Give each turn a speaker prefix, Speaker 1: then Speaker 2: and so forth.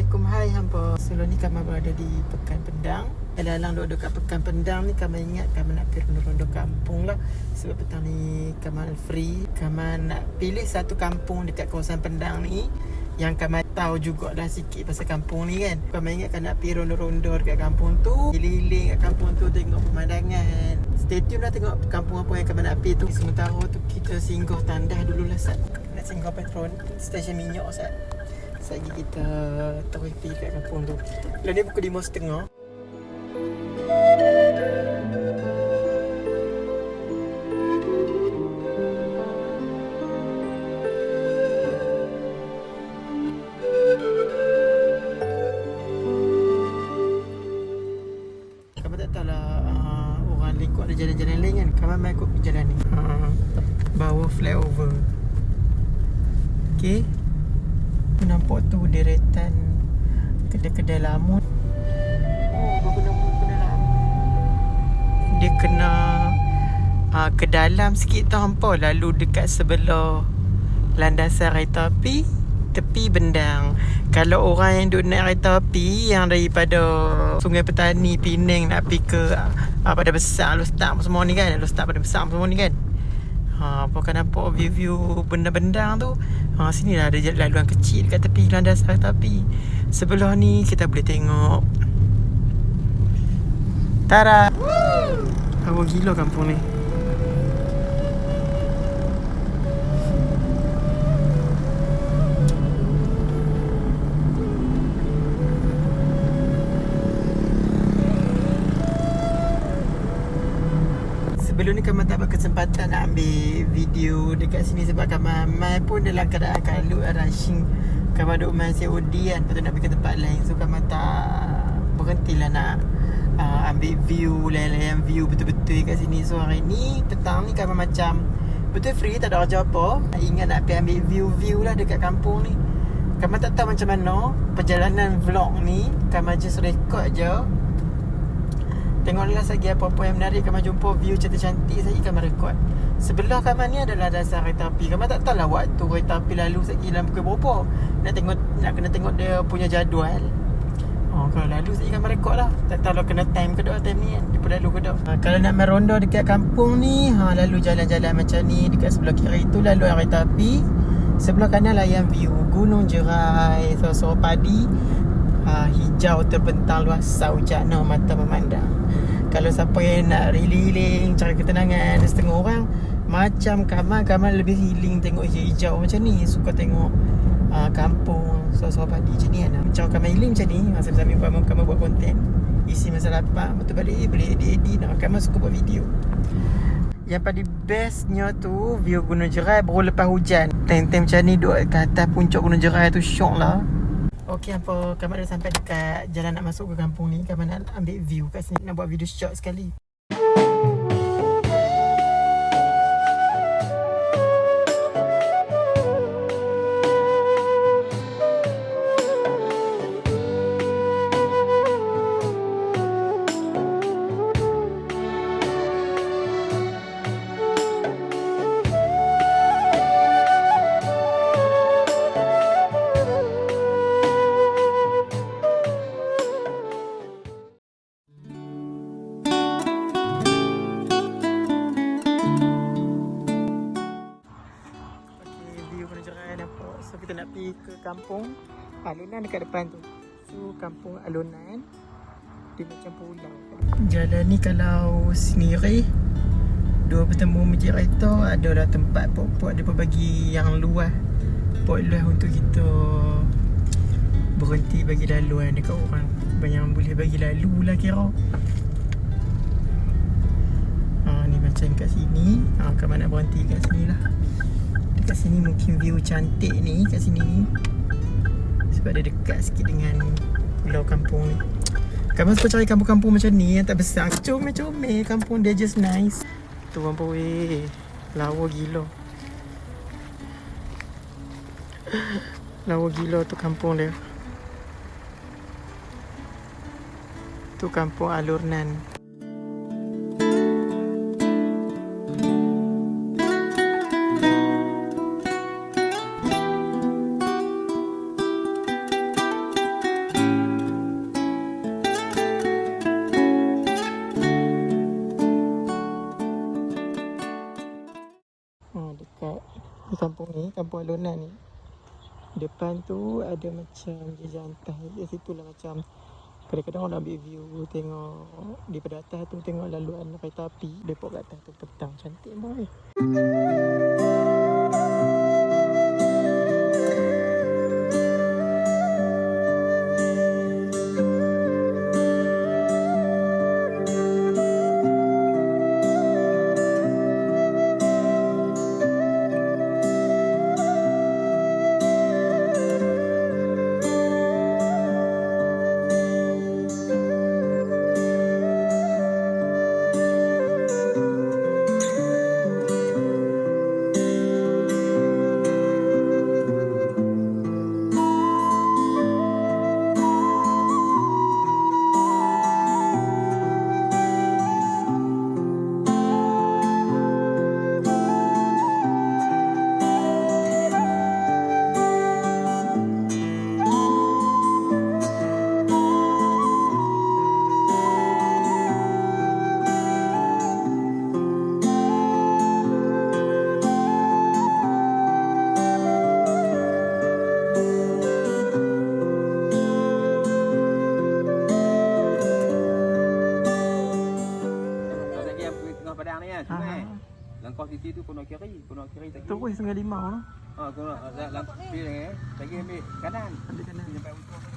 Speaker 1: Assalamualaikum. Hai hampa Sebelum ni kami berada di Pekan Pendang. Alang-alang duduk dekat Pekan Pendang ni Kami ingat kami nak pergi ronda-ronda kampung lah. Sebab petang ni kami free. Kami nak pilih satu kampung dekat kawasan Pendang ni yang kami tahu juga dah sikit pasal kampung ni kan. Kami ingat kan nak pergi ronda-ronda dekat kampung tu Keliling kat kampung tu tengok pemandangan. Stay tune lah tengok kampung apa yang kami nak pergi tu. Sementara tu kita singgah tandah dulu lah Sat. Nak singgah petron stesen minyak Sat Lagi kita terus pergi kat kampung tu. Lalu ni pukul 5.30 Kamu tak tahu lah uh, orang ada jalan-jalan lain kan? Kamu main ikut jalan ni. Uh, Bawah flyover. Okay Nampak tu deretan Kedai-kedai lama. Oh, berguna-guna lama Dia kena uh, Ke dalam sikit tu hampa Lalu dekat sebelah Landasan kereta api Tepi bendang. Kalau orang yang duduk naik kereta api Yang daripada Sungai Petani Penang Nak pergi ke uh, Pada besar Lu start semua ni kan? Lu start pada besar semua ni kan Ha, apa kan nampak view-view benda-benda tu? Ha, Sini lah ada laluan kecil kat tepi landasan kereta api Sebelah ni kita boleh tengok. Tara! Hawa gila kampung ni Sebelum ni kami tak berkesempatan nak ambil video dekat sini sebab kami mai pun dalam keadaan kalut rushing kami duk main COD kan. Lepas tu nak pergi ke tempat lain. So kami tak berhentilah nak uh, ambil view layan-layan view betul-betul kat sini. So hari ni petang ni kami macam betul free tak ada kerja apa. Ingat nak pergi ambil view-view lah dekat kampung ni. Kami tak tahu macam mana perjalanan vlog ni. Kami just record je Tengoklah lagi apa-apa yang menarik Kami jumpa view cantik-cantik saja kami rekod Sebelah kami ni adalah dasar kereta api. Kami tak tahu lah waktu kereta api lalu Sekali dalam pukul berapa. Nak tengok nak kena tengok dia punya jadual. Oh, kalau lalu sekali kami rekod lah. Tak tahu lah kena time ke tak time ni kan. Dia lalu ke tak ha, Kalau nak main ronda dekat kampung ni ha, Lalu jalan-jalan macam ni Dekat sebelah kiri tu lalu kereta api. Sebelah kanan layan view Gunung Jerai Suara-suara padi ha, Hijau terbentang luas Saujana mata memandang. Kalau siapa yang nak healing Cari ketenangan Setengah orang Macam Kamal Kamal lebih healing Tengok hijau macam ni. Suka tengok uh, Kampung Suara-suara padi macam ni kan. Macam Kamal healing macam ni Sambil-sambil buat Kamal buat konten Isi masa lapar Betul balik eh, Boleh edit-edit nah, Kamal suka buat video. Yang paling bestnya tu View Gunung Jerai Baru lepas hujan. Time-time macam ni Duduk kat atas puncak Gunung Jerai tu Syok lah Okey apa Kamal dah sampai dekat Jalan nak masuk ke kampung ni Kamal nak ambil view kat sini Nak buat video short sekali pergi ke kampung Alunan dekat depan tu. So kampung Alunan dia macam pulau. Jalan ni kalau sendiri dua bertemu meja kereta adalah tempat pok-pok dia bagi yang luas. Pok luas untuk kita berhenti bagi laluan dekat orang. Banyak boleh bagi lalu lah kira. Ha, ni macam kat sini. Ha, kalau nak berhenti kat sini lah. Dekat sini mungkin view cantik ni kat sini ni. Sebab dia dekat sikit dengan pulau kampung ni. Kamu suka cari kampung-kampung macam ni yang tak besar. Comel-comel. Kampung dia just nice. Tu apa weh. Lawa gila. Lawa gila tu kampung dia. Tu kampung Alurnan. Kampung ni, kampung Alona ni. Depan tu ada macam jejantai. Di situ lah macam kadang-kadang orang ambil view tengok daripada atas tu tengok laluan kereta api depok kat atas tu petang cantik boy.
Speaker 2: Sungai.
Speaker 1: Ah.
Speaker 2: Langkah titi tu kono kiri, kono kiri tak
Speaker 1: Tu
Speaker 2: kiri.
Speaker 1: pun setengah lima tu.
Speaker 2: Ha, kono langkah kiri ni, tak kira ambil kanan.
Speaker 1: Ambil kanan.
Speaker 2: Sampai ujung